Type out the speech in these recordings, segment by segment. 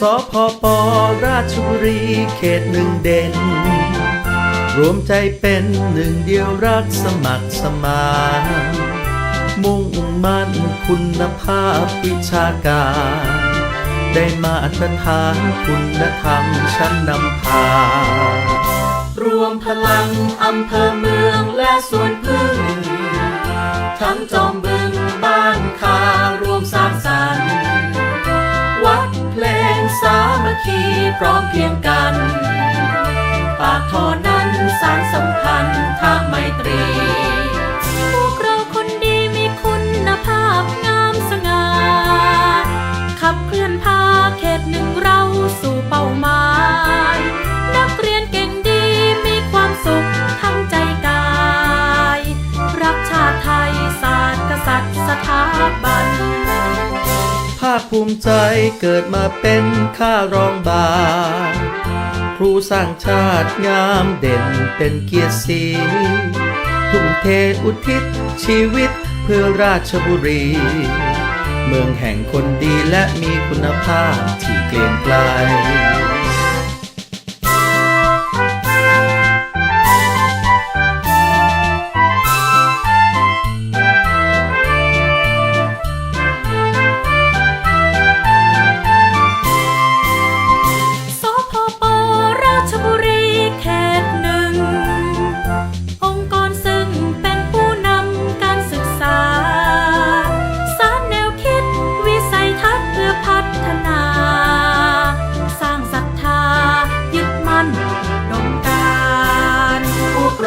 สพปราชบุรีเขตหนึ่งเด่น รวมใจเป็นหนึ่งเดียวรักสมัครสมานมุ่งมั่นคุณภาพวิชาการ ได้มาตรฐานคุณธรรมชั้นนำพารวมพลังอำเภอเมืองและสวนพึ่ง ทั้งจอมบึง มัคคีพร้อมเพียงกัน ปากท่อนั้นสารสัมพันธ์ทางไมตรี ภูมิใจเกิดมาเป็นข้ารองบา ครูสร้างชาติงามเด่นเป็นเกียรติศรีทุ่มเทอุทิศชีวิตเพื่อราชบุรี เมืองแห่งคนดีและมีคุณภาพที่เกลียงไกล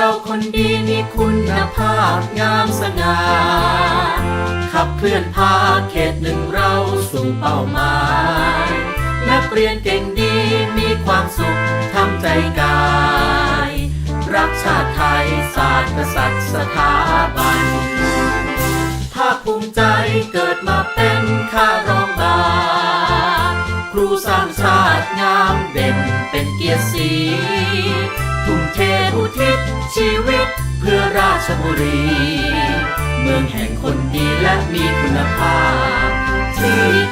เราคนดีมีคุณภาพงามสง่าขับเคลื่อนพาเขตหนึ่งเราสู่เป้าหมายนักเรียนเก่งดีมีความสุขทำใจกาย รักชาติไทยศาสตร์กษัตริย์สถาบันภาคภูมิใจเกิดมาเป็นข้ารองบาครูสร้างชาติงามเด่น ชบุรี เมืองแห่งคนดีและมีคุณภาพที่